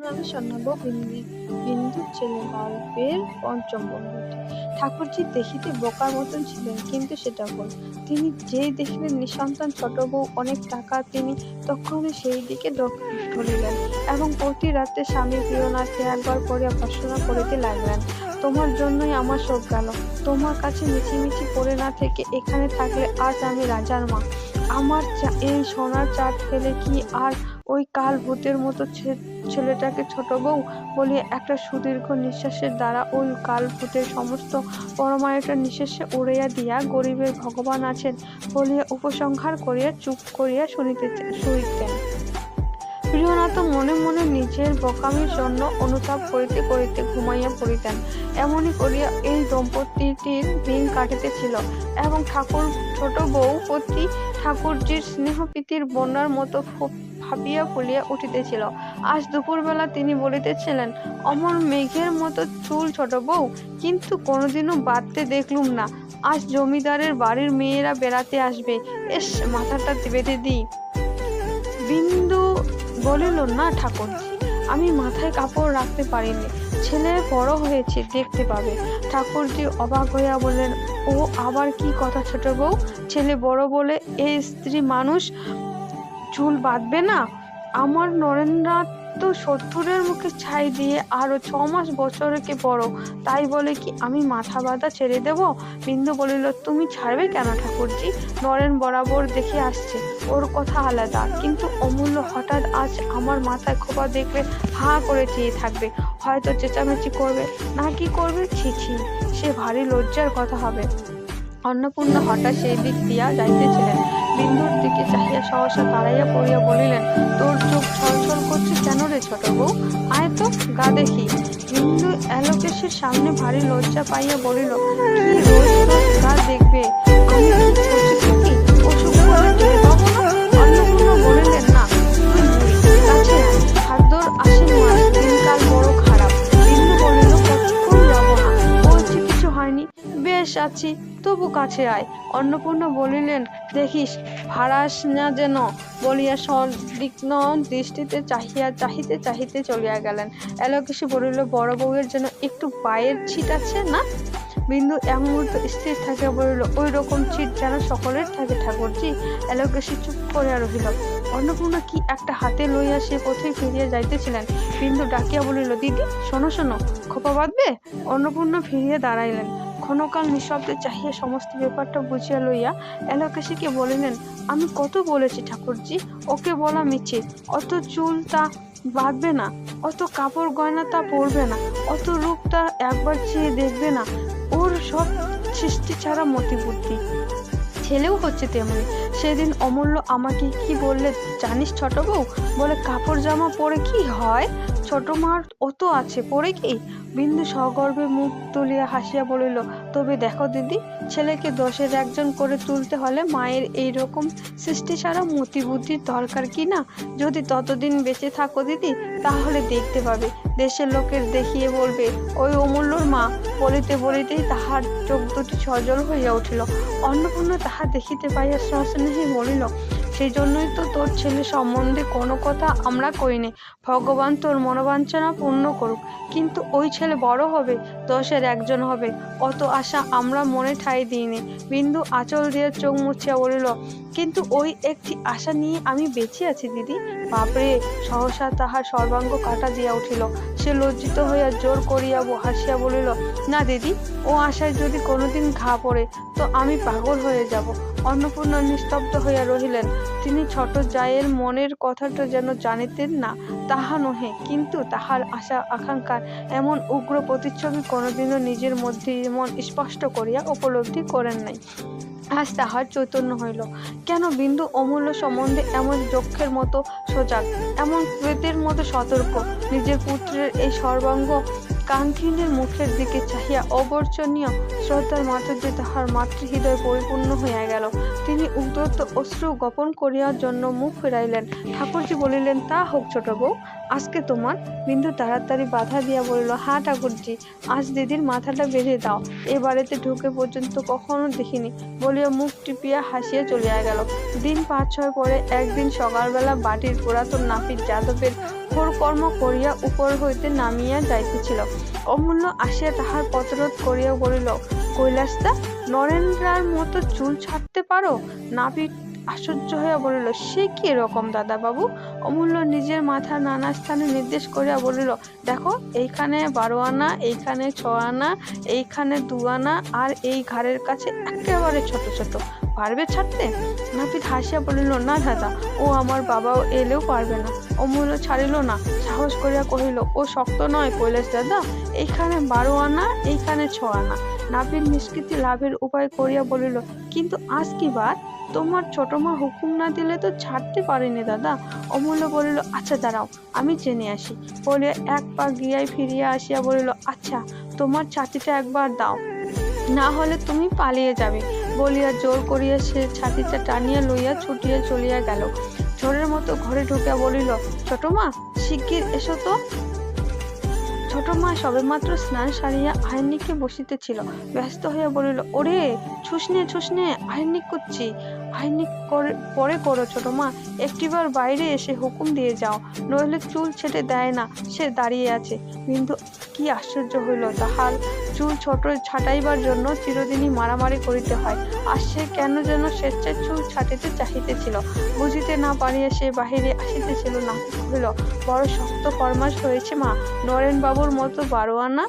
আপনারা শোনাবো বিন্দু বিন্দুর ছেলে গল্পের পঞ্চম বন্ধুটি ঠাকুরজি দেখিতে বোকার মতন ছিলেন, কিন্তু সেটা ভুল। তিনি যেই দেখিলেন নিঃসন্তান ছোট বউ, অনেক টাকা তিনি তখনই সেই দিকে ধরিলেন এবং প্রতি রাতে স্বামী প্রিয়নাথে একবার করিয়া ভর্সনা করিতে লাগলেন। তোমার জন্যই আমার শোক গেল। তোমার কাছে মিছিমিছি পড়ে না থেকে এখানে থাকলে আজ আমি রাজার মা। আমার এই সোনার চাঁদ ফেলে কি আর ওই কাল ভূতের মতো ছেলেটাকে ছোট বউ? বলিয়া একটা সুদীর্ঘ নিঃশ্বাসের দ্বারা ওই কাল ভূতের সমস্ত পরমায়ুটা নিঃশ্বাসে উড়াইয়া দিয়া গরিবের ভগবান আছেন। বলিয়া উপসংহার করিয়া চুপ করিয়া শুনিতে শুনিতেন প্রিয়নাথ মনে মনে নিজের বোকামির জন্য অনুতাপ করিতে করিতে ঘুমাইয়া পড়িতেন। এমনই করিয়া এই দম্পতিটির দিন কাটিতেছিল এবং ঠাকুর ছোট বউ প্রতি ঠাকুরজির স্নেহপ্রীতির বন্যার মতো ফাঁপিয়া ফুলিয়া উঠিতেছিল। আজ দুপুরবেলা তিনি বলিতেছিলেন, অমর মেঘের মতো চুল ছোট বউ, কিন্তু কোনোদিনও বাড়তে দেখলুম না। আজ জমিদারের বাড়ির মেয়েরা বেড়াতে আসবে। এস, মাথাটা বেঁধে দিই। বিন্দু বলিল, না ঠাকুরজি আমি মাথায় কাপড় রাখতে পারিনি। ছেলে বড় হয়েছে, দেখতে পাবে। ঠাকুরজি অবাক হইয়া বললেন, ও আবার কি কথা ছোট বউ? ছেলে বড় বলে এই স্ত্রী মানুষ চুল বাঁধবে না? আমার নরেন্দ্রনাথ তো সত্তরের মুখে ছাই দিয়ে আরও ছ মাস বছরকে বড়। তাই বলে কি আমি মাথা বাঁধা ছেড়ে দেব? বিন্দু বলিল, তুমি ছাড়বে কেন ঠাকুরজি? নরেন বরাবর দেখে আসছে। ওর কথা আলাদা। কিন্তু অমূল্য হঠাৎ আজ আমার মাথায় খোপা দেখবে, হা করে চেয়ে থাকবে। হয়তো চেঁচামেচি করবে। না কি করবে? ছি ছি। সে ভারী লজ্জার কথা হবে। অন্নপূর্ণা হঠাৎ সেই দিক দিয়া যাইতেছিলেন। বিন্দুর দিকে চাহিয়া সহসা দাঁড়াইয়া পড়িয়া বলিলেন, তোর চোখ ছলছল করছে কেন রে ছোট বউ? আয় তো, গা দেখি। বিন্দু অ্যালোকেশের সামনে ভারী লজ্জা পাইয়া বলিল, কি রোজ গা দেখবে? বেশ আছি, তবু কাছে আয়। অন্নপূর্ণা বলিলেন, দেখিস ভাড়াস না যেন? বলিয়া সদিগ্ন দৃষ্টিতে চাহিয়া, চাহিতে চাহিতে চলিয়া গেলেন। এলোকেশে বলিল, বড় বউয়ের যেন একটু পায়ের ছিট আছে না? বিন্দু এক মুহূর্ত স্থির থাকিয়া বলিল, ওই রকম ছিট যেন সকলের থাকে ঠাকুরজি। এলোকেশে চুপ করিয়া রহিল। অন্নপূর্ণা কি একটা হাতে লইয়া সে পথে ফিরিয়া যাইতেছিলেন? বিন্দু ডাকিয়া বলিল, দিদি, শোনো শোনো, খোপা বাঁধবে? অন্নপূর্ণা ফিরিয়া দাঁড়াইলেন। ক্ষণকাল নিঃশব্দে চাহিয়া সমস্ত ব্যাপারটা বুঝিয়া লইয়া এলাকাশিকে বলিলেন, আমি কত বলেছি ঠাকুরজি, ওকে বলা মিছে। অত চুল তা বাঁধবে না, অত কাপড় গয়না তা পরবে না, অত রূপ তা একবার চেয়ে দেখবে না। ওর সব সৃষ্টি ছাড়া মতি বুদ্ধি। ছেলেও হচ্ছে তেমনি। সেদিন অমূল্য আমাকে কি বললে, জানিস ছোট বউ বলে কাপড় জামা পরে কি হয়? ছোট মার অত আছে পরে কি? বিন্দু সগর্বে মুখ তুলিয়া হাসিয়া বলিল, তবে দেখো দিদি, ছেলেকে দশের একজন করে তুলতে হলে মায়ের এই রকম সৃষ্টি ছাড়া মতি বুদ্ধির দরকার কি না? যদি ততদিন বেঁচে থাকো দিদি, তাহলে দেখতে পাবে। দেশের লোকের দেখিয়ে বলবে, ওই অমূল্যর মা। বলিতে বলিতেই তাহার চোখ দুটি সজল হইয়া উঠিল। অন্নপূর্ণা তাহা দেখিতে পাইয়া সস্নেহে বলিল সেই জন্যই তো তোর ছেলে সম্বন্ধে কোনো কথা আমরা কইনি। ভগবান তোর মনোবাঞ্ছনা পূর্ণ করুক, কিন্তু ওই ছেলে বড় হবে, দশের একজন হবে। অত আশা আমরা মনে ঠাই দিইনি। বিন্দু আঁচল দিয়ে চোখ মুছিয়া বলিল, কিন্তু ওই একটি আশা নিয়ে আমি বেঁচে আছি, দিদি? বাপরে! সহসা তাহার সর্বাঙ্গ কাটা দিয়া উঠিল। সে লজ্জিত হইয়া জোর করিয়া হাসিয়া বলিল, না দিদি, ও আশায় যদি কোনোদিন ঘা পড়ে, তো আমি পাগল হয়ে যাব। অন্নপূর্ণা নিস্তব্ধ হইয়া রহিলেন। তিনি ছোট জায়ের মনের কথাটা যেন জানিতেন না, তাহা নহে। কিন্তু তাহার আশা আকাঙ্ক্ষার এমন উগ্র প্রতিচ্ছবি কোনোদিনও নিজের মধ্যে এমন স্পষ্ট করিয়া উপলব্ধি করেন নাই। আজ তাহার চৈতন্য হইল। কেন বিন্দু অমূল্য সম্বন্ধে এমন যক্ষের মতো সজাগ, এমন প্রেতের মতো সতর্ক? নিজের পুত্রের এই সর্বাঙ্গ কাঙ্ক্ষিনীর মুখের দিকে চাহিয়া অবর্চনীয় শ্রদ্ধার মাধুর্যে তাহার মাতৃহৃদয় পরিপূর্ণ হইয়া গেল, তিনি উদ্যত অশ্রু গোপন করিয়ার জন্য মুখ ফিরাইলেন। ঠাকুরজি বলিলেন, তা হোক ছোট বউ, আজকে তোমার বিন্দু তাড়াতাড়ি বাধা দিয়া বলিল, হা ঠাকুরজি, আজ দিদির মাথাটা বেঁধে দাও। এ বাড়িতে ঢুকে পর্যন্ত কখনো দেখিনি। বলিয়া মুখ টিপিয়া হাসিয়া চলিয়া গেল। দিন পাঁচ ছয় পরে একদিন সকালবেলা বাটির পুরাতন নাপিত যাদবের কর্ম করিয়া উপর হইতে নামিয়া যাইতেছিল। অমূল্য আসিয়া তাহার পথরোধ করিয়া বলিল, কৈলাসদা, নরেন্দ্রার মতো চুল ছাড়তে পারো? নাপিত আশ্চর্য হইয়া বলিল, সে কি এরকম দাদা বাবু অমূল্য নিজের মাথা নানা স্থানে নির্দেশ করিয়া বলিল, দেখো, এইখানে বারো আনা, এইখানে ছ আনা, এইখানে দু আনা, আর এই ঘাড়ের কাছে একেবারে ছোট ছোট। পারবে ছাড়তে? নাপিত হাসিয়া বলিল, না দাদা, ও আমার বাবাও এলেও পারবে না। অমূল্য ছাড়িল না, সাহস করিয়া কহিল, ও শক্ত নয় কৈলাস দাদা, এইখানে বারো আনা, এইখানে ছ আনা। নাপিত নিষ্কৃতি লাভের উপায় করিয়া বলিল, কিন্তু আজ কি বার? তোমার ছোট মা হুকুম না দিলে তো ছাড়তে পারিনি দাদা। অমূল্য বলিল আচ্ছা দাঁড়াও, আমি জেনে আসি। বলিয়া এক পা গিয়াই ফিরিয়া আসিয়া বলিল আচ্ছা তোমার ছাতিটা একবার দাও, না হলে তুমি পালিয়ে যাবে। বলিয়া জোর করিয়া সে ছাতিটা টানিয়া লইয়া ছুটিয়া চলিয়া গেল। ঝড়ের মতো ঘরে ঢুকিয়া বলিল, ছোট মা, শিগগির এসো তো। ছোট মা সবেমাত্র স্নান সারিয়া আইনিকে বসিতেছিল। ব্যস্ত হইয়া বলিল, ওরে, ছুসনে ছুসনে আইনিক করছি। আইনিক করে, পরে করো ছোট মা, একটিবার বাইরে এসে হুকুম দিয়ে যাও, নইলে চুল ছেটে দেয় না, সে দাঁড়িয়ে আছে। কিন্তু কি আশ্চর্য হইল, তাহার চুল ছোট ছাটাইবার জন্য চিরদিনই মারামারি করিতে হয়। আর সে কেন যেন স্বেচ্ছায় চুল ছাটিতে চাহিতেছিল। বুঝিতে না পারিয়া সে বাহিরে আসিতেছিল না। কহিল, বড় শক্ত ফরমাস হয়েছে মা। নরেন বাবুর মতো বারো আনা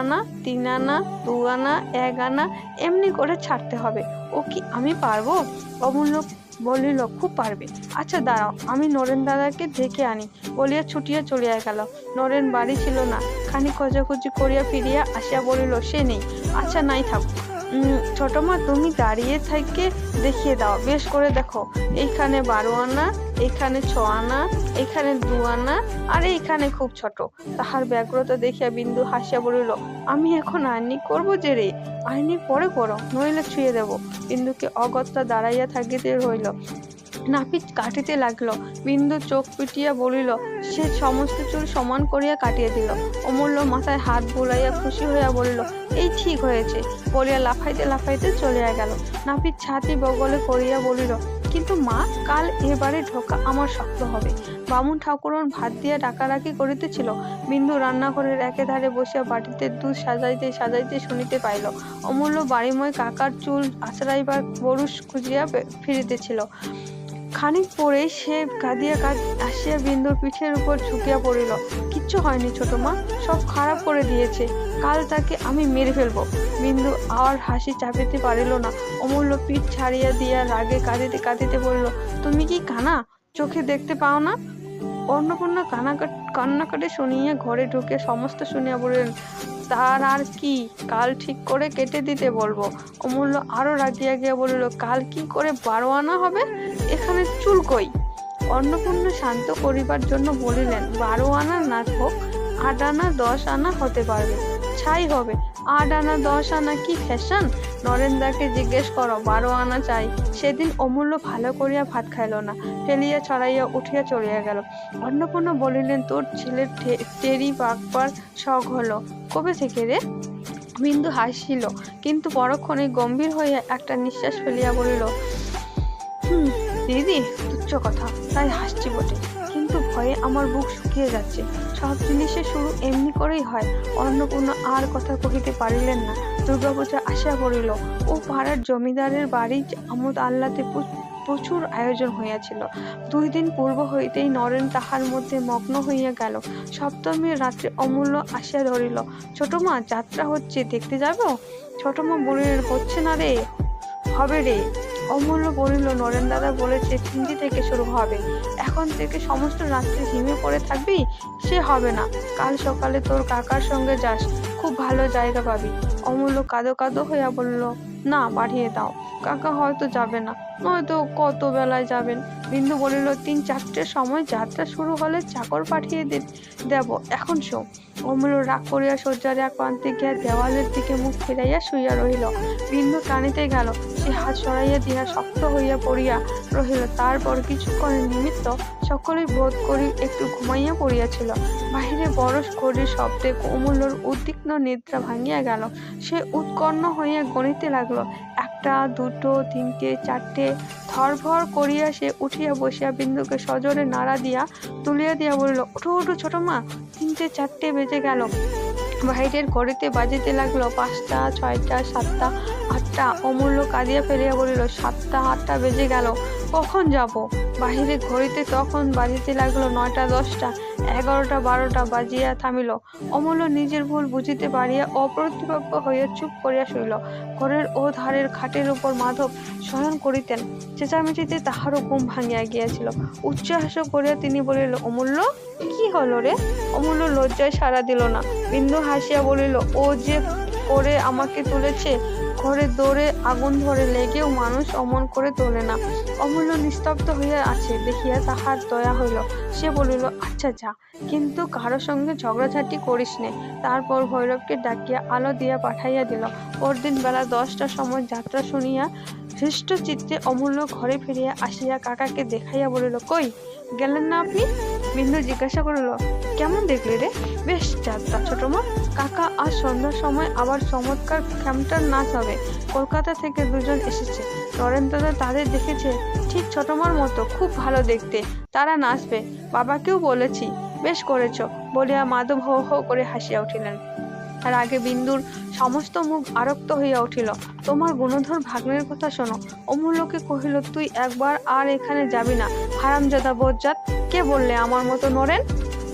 আনা তিন আনা দু আনা এক আনা এমনি করে ছাড়তে হবে। ও কি আমি পারব? অমূল্য বলিল, খুব পারবে। আচ্ছা দাঁড়াও, আমি নরেন দাদাকে ডেকে আনি। বলিয়া ছুটিয়া চলিয়া গেল। নরেন বাড়ি ছিল না। খানি খোঁজাখুঁজি করিয়া ফিরিয়া আসিয়া বলিল সে নেই। আচ্ছা নাই উম, ছোট মা তুমি দাঁড়িয়ে থেকে দেখিয়ে দাও। বেশ করে দেখো। এইখানে বারো আনা এখানে ছ আনা এখানে দু আনা আর এইখানে খুব ছোট। তাহার ব্যগ্রতা দেখিয়া বিন্দু হাসিয়া বলিল আমি এখন আইনি করব যে রে? আইনি পরে করো নইলে ছুঁয়ে দেব। বিন্দুকে অগত্যা দাঁড়াইয়া থাকিতে রইল নাপিত কাটিতে লাগল, বিন্দু চোখ পিটিয়া বলিল, সে সমস্ত চুল সমান করিয়া কাটিয়ে দিল। অমূল্য মাথায় হাত বুলাইয়া খুশি হইয়া বলিল, এই ঠিক হয়েছে। বলিয়া লাফাইতে লাফাইতে চলিয়া গেল। নাপিত ছাতি বগলে করিয়া বলিল, কিন্তু মা, কাল এবারে ঢোকা আমার শক্ত হবে। বামুন ঠাকুরন ভাত দিয়া ডাকাডাকি করিতেছিল। বিন্দু রান্নাঘরের একেধারে বসিয়া বাটিতে দুধ সাজাইতে সাজাইতে শুনিতে পাইল। অমূল্য বাড়িময় কাকার চুল আছড়াইবার বরুষ খুঁজিয়া ফিরিতেছিল। খানিক পরেই সে কাঁদিয়া কাঁদ আসিয়া বিন্দুর পিঠের উপর ঝুঁকিয়া পড়িল। কিচ্ছু হয়নি ছোট মা, সব খারাপ করে দিয়েছে। কাল তাকে আমি মেরে ফেলব। বিন্দু আর হাসি চাপিতে পারিল না। অমূল্য পিঠ ছাড়িয়া দিয়া রাগে কাঁদিতে কাঁদিতে বলিল, তুমি কি কানা? চোখে দেখতে পাও না? অন্নপূর্ণা কান্নাকাটি শুনিয়া ঘরে ঢুকে সমস্ত শুনিয়া বললেন তার আর কি? কাল ঠিক করে কেটে দিতে বলব। অমূল্য আরও রাগিয়া গিয়া বলিল, কাল কি করে বারো আনা হবে? এখানে চুল কই? অন্নপূর্ণা শান্ত করিবার জন্য বলিলেন বারো আনা না হোক, আট আনা দশ আনা হতে পারবে। ছাই হবে। আট আনা দশ আনা কি ফ্যাশন? নরেন্দাকে জিজ্ঞেস করো বারো আনা চাই। সেদিন অমূল্য ভালো করিয়া ভাত খাইল না, ফেলিয়া ছড়াইয়া উঠিয়া চলিয়া গেল। অন্নপূর্ণা বলিলেন, তোর ছেলের টেরি পাকবার শখ হলো। কবে থেকে রে। বিন্দু হাসিল, কিন্তু পরক্ষণে গম্ভীর হইয়া একটা নিঃশ্বাস ফেলিয়া বলিল, হুম, দিদি, তুচ্ছ কথা, তাই হাসছি বটে। কিন্তু ভয়ে আমার বুক শুকিয়ে যাচ্ছে। সব জিনিসের শুরু এমনি করেই হয়। অন্নপূর্ণা আর কথা কহিতে পারিলেন না। দুর্গাপূজা আসিয়া পড়িল ও পাড়ার জমিদারের বাড়ি আমোদ আল্লাতে প্রচুর আয়োজন হইয়াছিল। দুই দিন পূর্ব হইতেই নরেন তাহার মধ্যে মগ্ন হইয়া গেল। সপ্তমীর রাত্রে অমূল্য আসিয়া ধরিল, ছোট মা, যাত্রা হচ্ছে, দেখতে যাব? ছোট মা, বলিলেন, হচ্ছে না রে। হবে রে। অমূল্য বলিল, নরেন দাদা বলেছে, তিনটি থেকে শুরু হবে। এখন থেকে সমস্ত রাত্রি হিমে পড়ে থাকবি? সে হবে না। কাল সকালে তোর কাকার সঙ্গে যাস। খুব ভালো জায়গা পাবি। অমূল্য কাঁদো কাঁদো হইয়া বলল, না পাঠিয়ে দাও। কাকা হয়তো যাবে না। নয়তো কত বেলায় যাবেন? বিন্দু বলিল, তিন চারটের সময় যাত্রা শুরু হলে চাকর পাঠিয়ে দে, দেব। এখন শো অমূল্য রাগ করিয়া শয্যার এক প্রান্তে গিয়া দেওয়ালের দিকে মুখ ফিরাইয়া শুইয়া রহিল। বিন্দু টানিতে গেল। সে হাত সরাইয়া দিয়া শক্ত হইয়া পড়িয়া রহিল। তারপর কিছুক্ষণের নিমিত্ত সকলেই বোধ করি একটু ঘুমাইয়া পড়িয়াছিল। বাহিরে বড় ঘড়ির শব্দে অমূল্যর উদ্বিগ্ন নিদ্রা ভাঙিয়া গেল। সে উৎকণ্ঠ হইয়া গণিতে লাগল, একটা, দুটো, তিনটে, চারটে ধরভর করিয়া সে উঠিয়া বসিয়া বিন্দুকে সজোরে নাড়া দিয়া তুলিয়া দিয়া বলিল উঠু উঠু ছোট মা, তিনটে চারটে বেজে গেল। বাইরের ঘড়িতে বাজিতে লাগল পাঁচটা, ছয়টা, সাতটা, আটটা। অমূল্য কাঁদিয়া ফেলিয়া বলিল, সাতটা, আটটা বেজে গেল। কখন যাব? বাহিরে ঘড়িতে তখন বাজিতে লাগল নয়টা, দশটা, এগারোটা, বারোটা বাজিয়া থামিল। অমূল্য নিজের ভুল বুঝিতে পারিয়া অপ্রতিপক্ষ হইয়া চুপ করিয়া শুইল। ঘরের ও ধারের খাটের উপর মাধব শয়ন করিতেন। চেঁচামেচিতে তাহারও ঘুম ভাঙিয়া গিয়াছিল। উচ্চহাস করিয়া তিনি বলিল, অমূল্য, কি হলো রে? অমূল্য লজ্জায় সাড়া দিল না। বিন্দু হাসিয়া বলিল, ও যে করে আমাকে তুলেছে ঘরে দৌড়ে আগুন ধরে লেগেও মানুষ অমন করে তোলে না। অমূল্য নিস্তব্ধ হইয়া আছে, দেখিয়া তাহার দয়া হইল। সে বলিল আচ্ছা যা, কিন্তু কারও সঙ্গে ঝগড়াঝাটি করিস নে। তারপর ভৈরবকে ডাকিয়া আলো দিয়া পাঠাইয়া দিল। পরদিন বেলা দশটার সময় যাত্রা শুনিয়া হৃষ্ট চিত্তে অমূল্য ঘরে ফিরিয়া আসিয়া কাকাকে দেখাইয়া বলিল, কই, গেলেন না আপনি? বিন্দু জিজ্ঞাসা করিল কেমন দেখলি রে? বেশ যাত্রা ছোট মা, কাকা আজ সন্ধ্যার সময় আবার চমৎকার ক্যাম্পটার নাচ হবে কলকাতা থেকে দুজন এসেছে। নরেন্দ্রদা তাদের দেখেছে, ঠিক ছোট মার মতো, খুব ভালো দেখতে। তারা নাচবে। বাবাকেও বলেছি, বেশ করেছ। বলিয়া মাধব হো হো করে হাসিয়া উঠিলেন। তার আগে বিন্দুর সমস্ত মুখ আরক্ত হইয়া উঠিল। তোমার গুণধর ভাগ্নের কথা শোনো। অমূল্যকে কহিল, তুই একবার আর এখানে যাবি না। হারামজাদা বজ্জাত, কে বললে আমার মতো নরেন?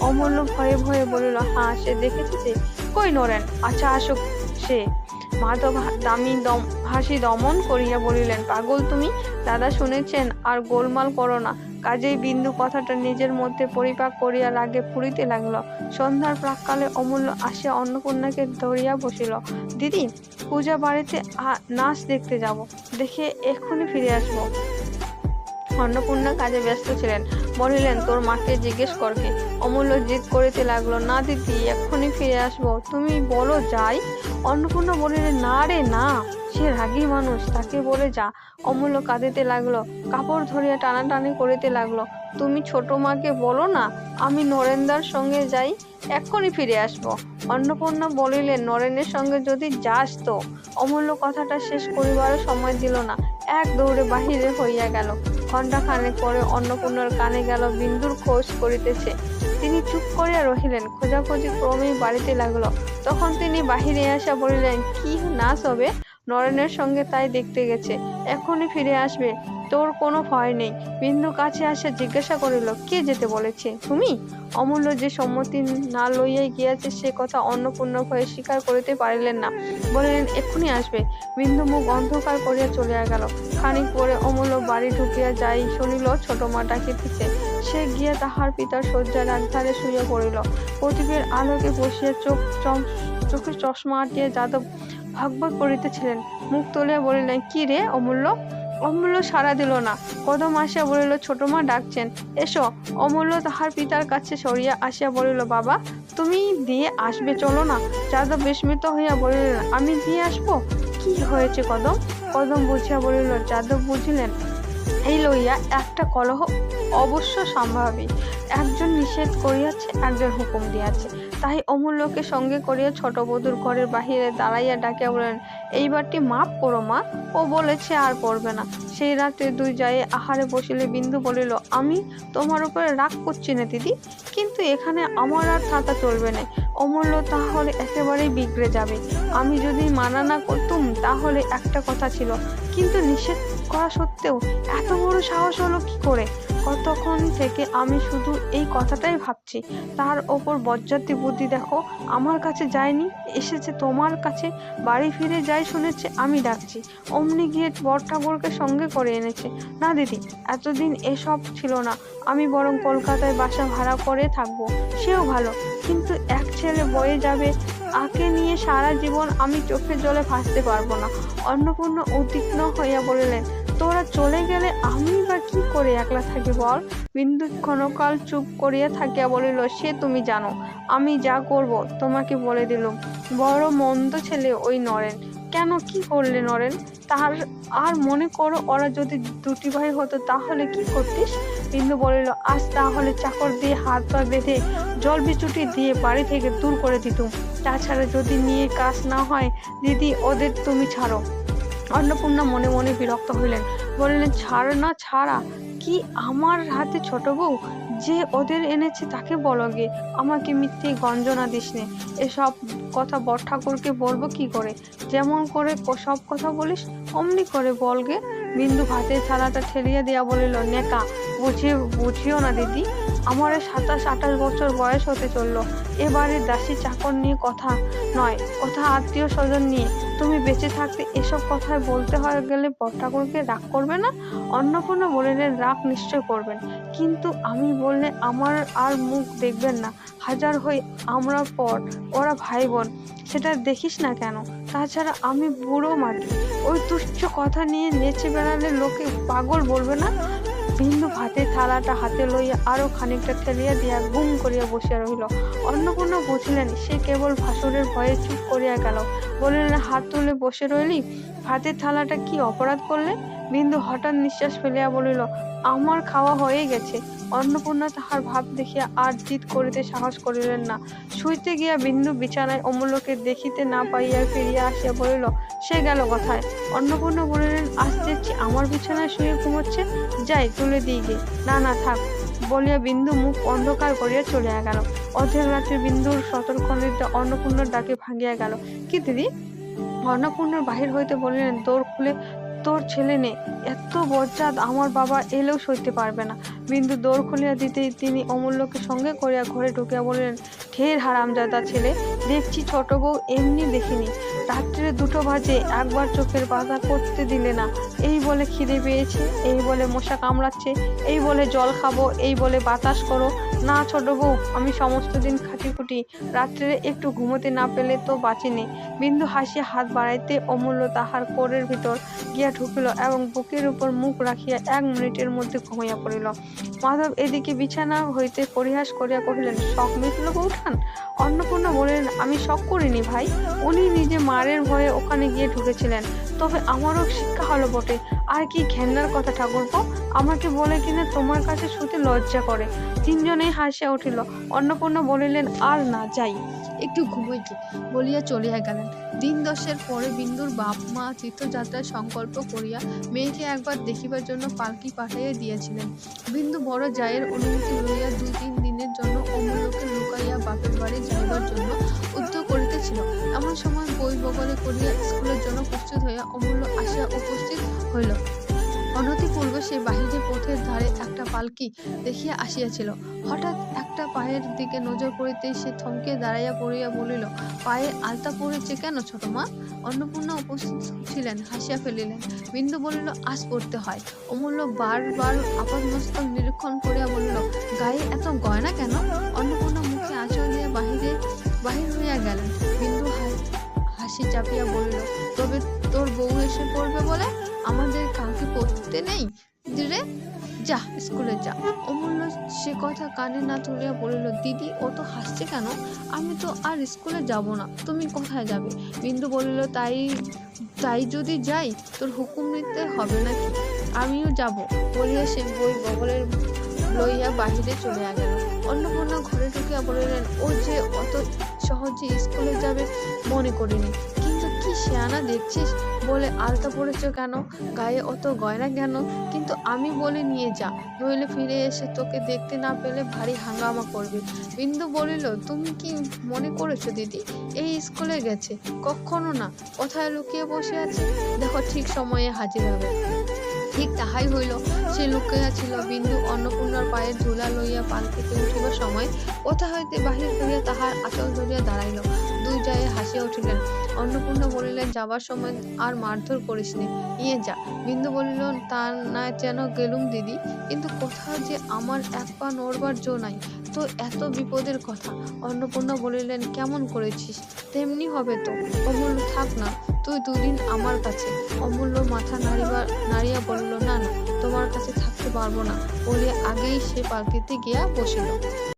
অমূল্য ভয়ে ভয়ে বলিল হ্যাঁ সে দেখেছে যে? কই নরেন? আচ্ছা আসুক সে। মাধব দামি দম, হাসি দমন করিয়া বলিলেন, পাগল তুমি? দাদা শুনেছেন, আর গোলমাল করো না। কাজেই বিন্দু কথাটা নিজের মধ্যে পরিপাক করিয়া লাগে, ফুরিতে লাগল। সন্ধ্যার প্রাককালে অমূল্য আসিয়া অন্নপূর্ণাকে ধরিয়া বসিল, দিদি, পূজা বাড়িতে নাচ দেখতে যাব। দেখে এক্ষুনি ফিরে আসব। অন্নপূর্ণা কাজে ব্যস্ত ছিলেন। বলিলেন, তোর মাকে জিজ্ঞেস করবে অমূল্য জিদ করিতে লাগল, না দিদি, এক্ষুনি ফিরে আসব। তুমি বলো, যাই? অন্নপূর্ণা বলিলেন, না রে, না, সে রাগী মানুষ, তাকে বলে যা। অমূল্য কাঁদিতে লাগল, কাপড় ধরিয়া টানাটানি করিতে লাগল, তুমি ছোট মাকে বলো না, আমি নরেন্দার সঙ্গে যাই, এক্ষুনি ফিরে আসব। অন্নপূর্ণা বলিলেন, নরেনের সঙ্গে যদি যাস তো? অমূল্য কথাটা শেষ করিবারও সময় দিল না, এক দৌড়ে বাহিরে হইয়া গেল। ঘণ্টা খানেক পরে অন্নপূর্ণার কানে গেল বিন্দুর খোঁজ করিতেছে। তিনি চুপ করিয়া রহিলেন, খোঁজাখুঁজি ক্রমেই বাড়িতে লাগল। তখন তিনি বাহিরে আসা বলিলেন, কি নাচ হবে? নরেনের সঙ্গে তাই দেখতে গেছে, এখনই ফিরে আসবে। তোর কোনো ভয় নেই। বিন্দু কাছে আসে জিজ্ঞাসা করিল, কে যেতে বলেছে? তুমি? অমূল্য যে সম্মতি না লইয়াই গিয়াছে, সে কথা অন্নপূর্ণ ভয়ে স্বীকার করিতে পারিলেন না। বলিলেন, এক্ষুনি আসবে। বিন্দু মুখ অন্ধকার করিয়া চলিয়া গেল। খানিক পরে অমূল্য বাড়ি ঢুকিয়া যাই শুনিল, ছোট মা ডাকিতেছে। সে গিয়া তাহার পিতার শয্যার একধারে শুইয়া পড়িল। প্রদীপের আলোকে বসিয়া চোখ চম- চোখে চশমা আটিয়া যাদব ভগভগ করিতেছিলেন। মুখ তুলিয়া বলিলেন, কি রে অমূল্য? অমূল্য সাড়া দিল না। কদম আসিয়া বলিল, ছোট মা ডাকছেন। এসো। অমূল্য তাহার পিতার কাছে সরিয়া আসিয়া বলিল, বাবা, তুমি দিয়ে আসবে, চলো না। যাদব বিস্মিত হইয়া বলিলেন, আমি দিয়ে আসব? কি হয়েছে কদম? কদম বুঝিয়া বলিল, যাদব বুঝিলেন, এই লইয়া একটা কলহ অবশ্য সম্ভাবী। একজন নিষেধ করিয়াছে, একজন হুকুম দিয়াছে। তাই অমূল্যকে সঙ্গে করিয়া ছোট বধূর ঘরের বাহিরে দাঁড়াইয়া ডাকিয়া বলেন এইবারটি মাপ করো, মা। ও বলেছে আর করবে না। সেই রাতে দুই যায় আহারে বসিলে বিন্দু বলিল, আমি তোমার উপরে রাগ করছি না দিদি, কিন্তু এখানে আমার আর থাকা চলবে না। অমূল্য তাহলে একেবারেই বিগড়ে যাবে। আমি যদি মানা না করতুম, তাহলে একটা কথা ছিল, কিন্তু নিষেধ করা সত্ত্বেও এত বড় সাহস হলো কি করে? কতক্ষণ থেকে আমি শুধু এই কথাটাই ভাবছি? তার ওপর বজ্জাতি বুদ্ধি দেখো, আমার কাছে যায়নি, এসেছে তোমার কাছে, বাড়ি ফিরে যাই শুনেছে, আমি ডাকছি। অমনি গিয়ে বর ঠাকুরকে সঙ্গে করে এনেছে। না দিদি, এতদিন এসব ছিল না, আমি বরং কলকাতায় বাসা ভাড়া করে থাকব, সেও ভালো। কিন্তু এক ছেলে বয়ে যাবে আকে নিয়ে সারা জীবন আমি চোখের জলে ভাসতে পারব না। অন্নপূর্ণ উদ্বিগ্ন হইয়া বলিলেন তোরা চলে গেলে আমি বা কি করে একলা থাকি বল? বিন্দু ক্ষণকাল চুপ করিয়া থাকিয়া বলিল, সে তুমি জানো, আমি যা করব তোমাকে বলে দিলুম। বড় মন্দ ছেলে ওই নরেন। কেন কি করলে নরেন? তার আর মনে করো ওরা যদি দুটি ভাই হতো, তাহলে কি করতিস? বিন্দু বলিল, আজ তাহলে চাকর দিয়ে হাত পা বেঁধে জল বিচুটি দিয়ে বাড়ি থেকে দূর করে দিতুম। তাছাড়া যদি নিয়ে কাজ না হয়, দিদি ওদের তুমি ছাড়ো। অন্নপূর্ণা মনে মনে বিরক্ত হইলেন। বলিলেন, ছাড় না, ছাড়া। কি আমার হাতে ছোট বউ? যে ওদের এনেছে তাকে বলো গে। আমাকে মিথ্যে গঞ্জনা দিস নে। এসব কথা বড় ঠাকুরকে বলব কি করে? যেমন করে সব কথা বলিস, অমনি করে বলগে বিন্দু ভাতের থালাটা ঠেলিয়ে দেয়া বলিল, নেকা বুঝিয়ে বুঝিও না দিদি। আমার সাতাশ, আঠাশ বছর বয়স হতে চলল। এবারে দাসী চাকর নিয়ে কথা নয়, কথা আত্মীয় স্বজন নিয়ে। তুমি বেঁচে থাকতে এসব কথায় বলতে হয় গেলে ঠাকুরকে রাগ করবে না? অন্নপূর্ণা বলিলেন, রাগ নিশ্চয় করবেন। কিন্তু আমি বললে আমার আর মুখ দেখবেন না। হাজার হই আমরা পর, ওরা ভাই বোন সেটা দেখিস না কেন? তাছাড়া আমি বুড়ো মাটি। ওই তুচ্ছ কথা নিয়ে নেচে বেড়ালে লোকে পাগল বলবে না? বিন্দু ভাতের থালাটা হাতে লইয়া আরও খানিকটা ঠেলিয়া দিয়া গুম করিয়া বসিয়া রহিল। অন্নপূর্ণা বুঝিলেন, সে কেবল ভাসুরের ভয়ে চুপ করিয়া গেল। বলিলেন, হাত তুলে বসে রইলি? ভাতের থালাটা কি অপরাধ করলে? বিন্দু হঠাৎ নিঃশ্বাস ফেলিয়া বলিল, আমার খাওয়া হয়ে গেছে। অন্নপূর্ণা তাহার ভাব দেখিয়া আর জিদ করিতে সাহস করিলেন না। শুইতে গিয়া বিন্দু বিছানায় অমূল্যকে দেখিতে না পাইয়া ফিরিয়া আসিয়া বলিল, সে গেল কথায়? অন্নপূর্ণা বলিলেন আজ দেখছি আমার বিছানায় শুয়ে ঘুমোচ্ছে? যাই, তুলে দিই গে। না না, থাক। বলিয়া বিন্দু মুখ অন্ধকার করিয়া চলিয়া গেল। অর্ধেক রাত্রে বিন্দুর সতর্কনিতে অন্নপূর্ণার ডাকে ভাঙিয়া গেল। কি দিদি? অন্নপূর্ণার বাহির হইতে বলিলেন দৌড় খুলে তোর ছেলে নে এত বজ্জাত আমার বাবা এলেও সইতে পারবে না। বিন্দু দৌড় খুলিয়া দিতেই তিনি অমূল্যকে সঙ্গে করিয়া ঘরে ঢুকিয়া বলিলেন ঢের হারামজাদা ছেলে, দেখছি ছোট বউ এমনি দেখিনি। রাত্রে দুটো বাজে, একবার চোখের বাধা করতে দিলে না। এই বলে খিদে পেয়েছে, এই বলে মশা কামড়াচ্ছে, এই বলে জল খাব, এই বলে বাতাস করো না, ছোট বউ, আমি সমস্ত দিন খাটি খুটি রাত্রে একটু ঘুমোতে না পেলে তো বাঁচিনি। বিন্দু হাসিয়া হাত বাড়াইতে অমূল্য তাহার কোরের ভিতর গিয়া ঢুকিল এবং বুকের উপর মুখ রাখিয়া এক মিনিটের মধ্যে ঘুমাইয়া পড়িল। মাধব এদিকে বিছানা হইতে পরিহাস করিয়া কহিলেন, শখ মিটল বৌঠান অন্নপূর্ণা বলিলেন, আমি শখ করিনি ভাই। উনি নিজে মারের ভয়ে ওখানে গিয়ে ঢুকেছিলেন। তবে আমারও শিক্ষা হলো বটে। আর কি ঘেন্নার কথা ঠাকুরপো? আমাকে বলে কিনা তোমার কাছে শুতে লজ্জা করে। তিনজনেই হাসিয়া উঠিল। অন্নপূর্ণা বলিলেন, আর না, যাই। একটু ঘুমোই কি বলিয়া চলিয়া গেলেন। দিন দশের পরে বিন্দুর বাপ মা তীর্থযাত্রার সংকল্প করিয়া মেয়েকে একবার দেখিবার জন্য পালকি পাঠাইয়া দিয়েছিলেন। বিন্দু বড় জায়ের অনুমতি লইয়া দুই তিন দিনের জন্য অমূল্যকে লুকাইয়া বাপের বাড়ি যাইবার জন্য উদ্যোগ করিতেছিল। এমন সময় বই বগলে করিয়া স্কুলের জন্য প্রস্তুত হইয়া অমূল্য আসিয়া উপস্থিত হইল। অনতি পূর্বে সে বাহিরের পথের ধারে একটা পালকি দেখিয়া আসিয়াছিল। হঠাৎ একটা পায়ের দিকে নজর পড়িতেই সে থমকে দাঁড়াইয়া পড়িয়া বলিল পায়ে আলতা পড়েছে কেন ছোট মা? অন্নপূর্ণা উপস্থিত ছিলেন, হাসিয়া ফেলিলেন। বিন্দু বলিল, আজ পড়তে হয়। অমূল্য বারবার আপাতমস্তক নিরীক্ষণ করিয়া বলিল, গায়ে এত গয়না কেন? অন্নপূর্ণা মুখে আঁচল দিয়ে বাহিরে, বাহির হইয়া গেলেন। বিন্দু হাসি চাপিয়া বলিল, তবে তোর বউ এসে পড়বে বলে? আমাদের কাউকে পড়তে নেই? রে? যা, স্কুলে যা। অমূল্য সে কথা কানে না তুলিয়া বলিল, দিদি, ও তো হাসছে কেন? আমি তো আর স্কুলে যাব না। তুমি কোথায় যাবে? বিন্দু বলিল, তাই তাই যদি যাই, তোর হুকুম নিতে হবে নাকি? আমিও যাব। বলিয়া সে বই বগলের লইয়া বাহিরে চলিয়া গেল। অন্নপূর্ণা ঘরে ঢুকিয়া বলিলেন, ও যে অত সহজে স্কুলে যাবে মনে করিনি। কিন্তু কি শেয়ানা দেখছিস? বলে আলতা পড়েছ কেন? গায়ে অত গয়না কেন? কিন্তু আমি বলে নিয়ে যা। নইলে ফিরে এসে তোকে দেখতে না পেলে ভারী হাঙ্গামা করবে। বিন্দু বলিল, তুমি কি মনে করেছ দিদি? এই স্কুলে গেছে। কখনো না। কোথায় লুকিয়ে বসে আছে? দেখো, ঠিক সময়ে হাজির হবে। ঠিক তাহাই হইল। সে লুকিয়া ছিল বিন্দু অন্নপূর্ণার পায়ে ঝুলা লইয়া পালকিতে উঠিবার সময় কোথা হইতে বাহির করিয়া তাহার আঁচল ধরিয়া দাঁড়াইল। দুই জায়ে হাসিয়া উঠিলেন। অন্নপূর্ণা বলিলেন, যাবার সময় আর মারধর করিস নে। নিয়ে যা। বিন্দু বলিল, তা না যেন গেলুম দিদি, কিন্তু কোথাও যে আমার এক পা নড়বার জো নাই, তো এত বিপদের কথা। অন্নপূর্ণা বলিলেন, কেমন করেছিস? তেমনি হবে তো। অমূল্য থাক না, তুই দুদিন আমার কাছে। অমূল্য মাথা নাড়িবার নাড়িয়া বলিল, না না, তোমার কাছে থাকতে পারব না। বলে আগেই সে পালকিতে গিয়া বসিল।